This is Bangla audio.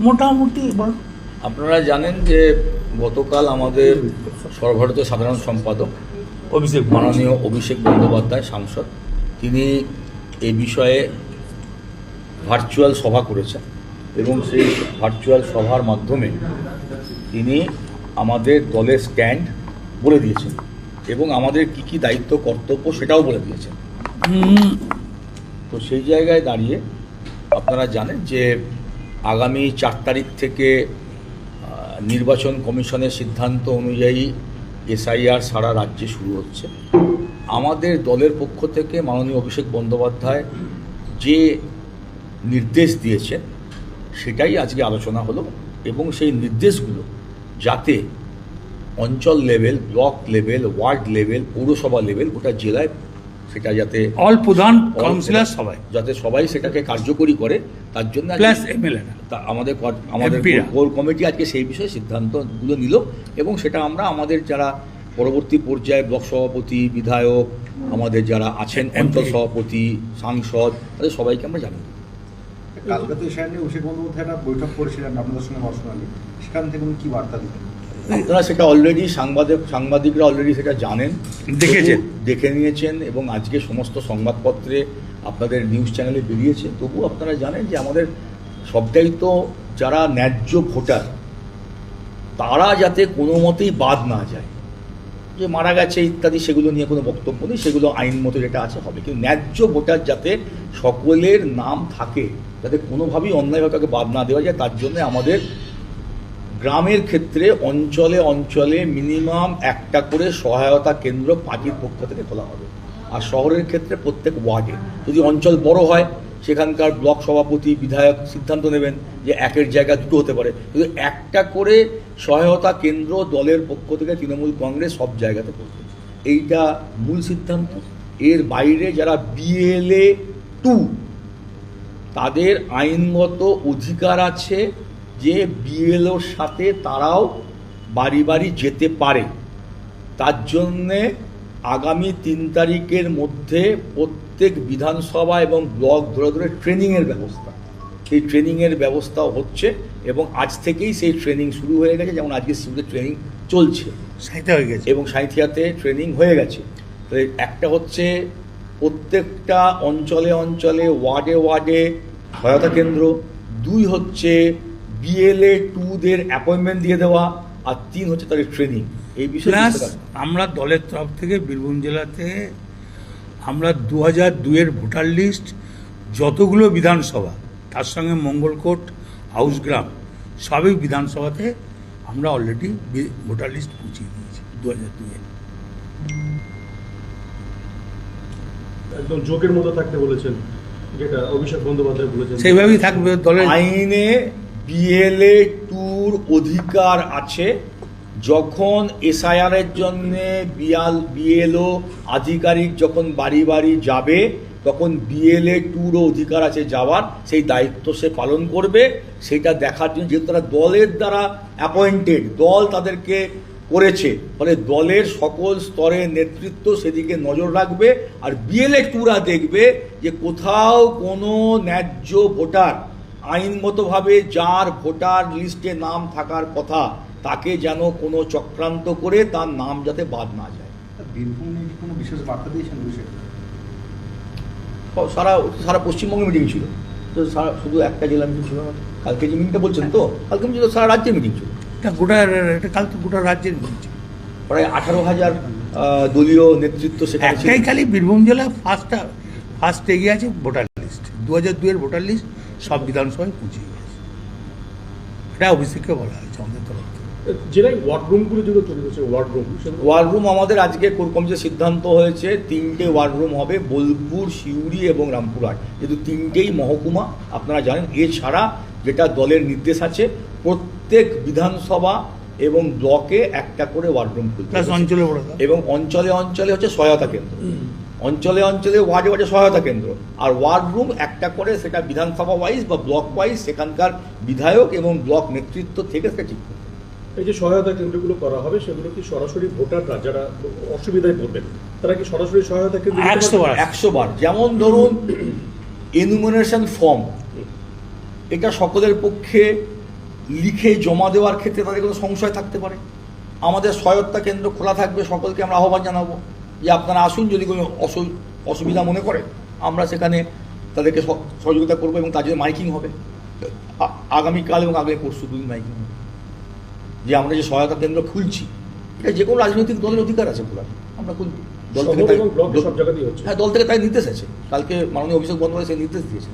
মোটামুটি আপনারা জানেন যে গতকাল আমাদের সর্বভারতীয় সাধারণ সম্পাদক অভিষেক মাননীয় অভিষেক বন্দ্যোপাধ্যায় সাংসদ তিনি এই বিষয়ে ভার্চুয়াল সভা করেছেন এবং সেই ভার্চুয়াল সভার মাধ্যমে তিনি আমাদের দলের স্ট্যান্ড বলে দিয়েছেন এবং আমাদের কি কি দায়িত্ব কর্তব্য সেটাও বলে দিয়েছেন। তো সেই জায়গায় দাঁড়িয়ে আপনারা জানেন যে আগামী চার তারিখ থেকে নির্বাচন কমিশনের সিদ্ধান্ত অনুযায়ী এসআইআর সারা রাজ্যে শুরু হচ্ছে। আমাদের দলের পক্ষ থেকে মাননীয় অভিষেক বন্দ্যোপাধ্যায় যে নির্দেশ দিয়েছেন, সেটাই আজকে আলোচনা হলো এবং সেই নির্দেশগুলো যাতে অঞ্চল level, block level, ward level, পৌরসভা লেভেল গোটা জেলায় সেটা যাতে অল প্রধান কাউন্সিলর সবাই। যাতে সবাই সেটাকে কার্যকরী করে তার জন্য প্লাস এমএলএ তা আমাদের কর- আমাদের কোর কমিটি আজকে সেই বিষয়ে সিদ্ধান্তগুলো নিল এবং সেটা আমরা আমাদের যারা পরবর্তী পর্যায়ে ব্লক সভাপতি বিধায়ক আমাদের যারা আছেন অঞ্চল সভাপতি সাংসদ তাদের সবাইকে আমরা কালকে তো এশিয়া অভিষেক বন্দ্যোপাধ্যায় একটা বৈঠক করেছিলেন আপনাদের সঙ্গে পার্সোনালি। সেখান থেকে উনি কি বার্তা দিলেন? আপনারা সেটা অলরেডি সাংবাদিক সাংবাদিকরা অলরেডি সেটা জানেন। দেখেছেন। দেখে নিয়েছেন এবং আজকে সমস্ত সংবাদপত্রে আপনাদের নিউজ চ্যানেলে বেরিয়েছে। তবু আপনারা জানেন যে আমাদের সবটাই তো যারা ন্যায্য ভোটার তারা যাতে কোনো মতেই বাদ না যায়। যে মারা গেছে ইত্যাদি সেগুলো নিয়ে কোনো বক্তব্য নেই সেগুলো আইন মতো যেটা আছে হবে। কিন্তু ন্যায্য ভোটার যাতে সকলের নাম থাকে যাতে কোনোভাবেই অন্যায়ভাবে তাকে বাদ না দেওয়া যায় তার জন্য আমাদের গ্রামের ক্ষেত্রে অঞ্চলে অঞ্চলে মিনিমাম একটা করে সহায়তা কেন্দ্র পার্টির পক্ষ থেকে খোলা হবে। আর শহরের ক্ষেত্রে প্রত্যেক ওয়ার্ডে। যদি অঞ্চল বড় হয়, সেখানকার ব্লক সভাপতি, বিধায়ক সিদ্ধান্ত নেবেন যে একের জায়গা দুটো হতে পারে। কিন্তু একটা করে সহায়তা কেন্দ্র দলের পক্ষ থেকে তৃণমূল কংগ্রেস সব জায়গাতে করবে। এইটা মূল সিদ্ধান্ত। এর বাইরে যারা বিএলএ টু তাদের আইনগত অধিকার আছে যে বিএলওর সাথে তারাও বাড়ি বাড়ি যেতে পারে। তার জন্যে আগামী তিন তারিখের মধ্যে প্রত্যেক বিধানসভা এবং ব্লক ধরে ধরে ট্রেনিংয়ের ব্যবস্থা। সেই ট্রেনিংয়ের ব্যবস্থাও হচ্ছে এবং আজ থেকেই সেই ট্রেনিং শুরু হয়ে গেছে। যেমন আজকে সিভিলের ট্রেনিং চলছে। সাইতে হয়ে গেছে। এবং সাঁথিয়াতে ট্রেনিং হয়ে গেছে। তো একটা হচ্ছে প্রত্যেকটা অঞ্চলে অঞ্চলে ওয়ার্ডে ওয়ার্ডে সহায়তা কেন্দ্র। দুই হচ্ছে বিএলএ টুদের অ্যাপয়েন্টমেন্ট দিয়ে দেওয়া আর তিন হচ্ছে তাদের ট্রেনিং এই বিষয়ে আমরা দলের তরফ থেকে বীরভূম জেলাতে আমরা দু হাজার দুয়ের ভোটার লিস্ট যতগুলো বিধানসভা তার সঙ্গে মঙ্গলকোট হাউসগ্রাম সবই বিধানসভাতে আমরা অলরেডি ভোটার লিস্ট পৌঁছিয়ে দিয়েছি দু হাজার দুয়ে একদম জোকের মতো থাকতে বলেছেন যেটা অভিষেক বন্দ্যোপাধ্যায় বলেছেন। সেইভাবেই থাকবে দলের। আইনে বিএলএ টুর অধিকার আছে। যখন এসআইআর এর জন্য বিয়াল বিএলও আধিকারিক যখন বাড়ি বাড়ি যাবে, তখন বিএলএ টুরও অধিকার আছে যাওয়ার। সেই দায়িত্ব সে পালন করবে। সেটা দেখার জন্য যেহেতু তারা দলের দ্বারা অ্যাপয়েন্টেড দল তাদেরকে করেছে। ফলে দলের সকল স্তরের নেতৃত্ব সেদিকে নজর রাখবে। আর বিএলএ টুরা দেখবে যে কোথাও কোনো ন্যায্য ভোটার আইনগতভাবে যার ভোটার লিস্টে নাম থাকার কথা তাকে যেন কোনো চক্রান্ত করে তার নাম যাতে বাদ না যায়। বীরভূম নিয়ে কোনো বিশেষ বার্তা দিয়েছেন সারা সারা পশ্চিমবঙ্গে মিটিং ছিল। তো সারা শুধু একটা জেলা মিটিং ছিল না কালকে যে মিটিংটা বলছেন তো কালকে মিটিং তো সারা রাজ্যে মিটিং ছিল। গোটা এটা কাল তো গোটা রাজ্যের বলছি প্রায় আঠারো হাজার দলীয় নেতৃত্ব সেখানে ছিল একটাই খালি বীরভূম জেলা ফার্স্ট ফার্স্ট এগিয়ে আছে ভোটার লিস্ট দু হাজার দুয়ের ভোটার লিস্ট সব বিধানসভায় পৌঁছে গেছে এটা অভিষেককে বলা হয়েছে আমাদের তরফ থেকে। জেলায় ওয়ার্ড রুমগুলো যেগুলো তৈরি হচ্ছে ওয়ার্ড রুম। ওয়ার রুম আমাদের আজকে কোর কমিটির সিদ্ধান্ত হয়েছে তিনটে ওয়ার রুম হবে বোলপুর সিউড়ি এবং রামপুরহাট। যেহেতু তিনটেই মহকুমা আপনারা জানেন এছাড়া যেটা দলের নির্দেশ আছে প্রত্যেক বিধানসভা এবং ব্লকে একটা করে ওয়ার্ড রুম খুলতে অঞ্চলে এবং অঞ্চলে অঞ্চলে হচ্ছে সহায়তা কেন্দ্র। অঞ্চলে অঞ্চলে ওয়ার্ডে ওয়ার্ডে সহায়তা কেন্দ্র। আর ওয়ার্ড রুম একটা করে সেটা বিধানসভা ওয়াইজ বা ব্লক ওয়াইজ সেখানকার বিধায়ক এবং ব্লক নেতৃত্ব থেকে সেটা ঠিক এই যে সহায়তা কেন্দ্রগুলো করা হবে সেগুলো কি সরাসরি ভোটাররা যারা অসুবিধায় পড়বেন তারা কি সরাসরি সহায়তা কেন্দ্র একশো বার। একশো বার। যেমন ধরুন এনুমিনেশন ফর্ম এটা সকলের পক্ষে লিখে জমা দেওয়ার ক্ষেত্রে তাদের কোনো সংশয় থাকতে পারে। আমাদের সহায়তা কেন্দ্র খোলা থাকবে সকলকে আমরা আহ্বান জানাব। যে আপনারা আসুন যদি কোনো অসু- অসুবিধা মনে করে আমরা সেখানে তাদেরকে সহ- সহযোগিতা করব এবং তার জন্য মাইকিং হবে। আগামীকাল এবং আগামী পরশু দুদিন মাইকিং হবে। যে আমরা যে সহায়তা কেন্দ্র খুলছি এটা যে কোনো রাজনৈতিক দলের অধিকার আছে পুরা। আমরা খুলবো দল থেকে হ্যাঁ দল থেকে তাই নির্দেশ আছে। কালকে মাননীয় অভিষেক বন্দ্যোপাধ্যায় সেই নির্দেশ দিয়েছে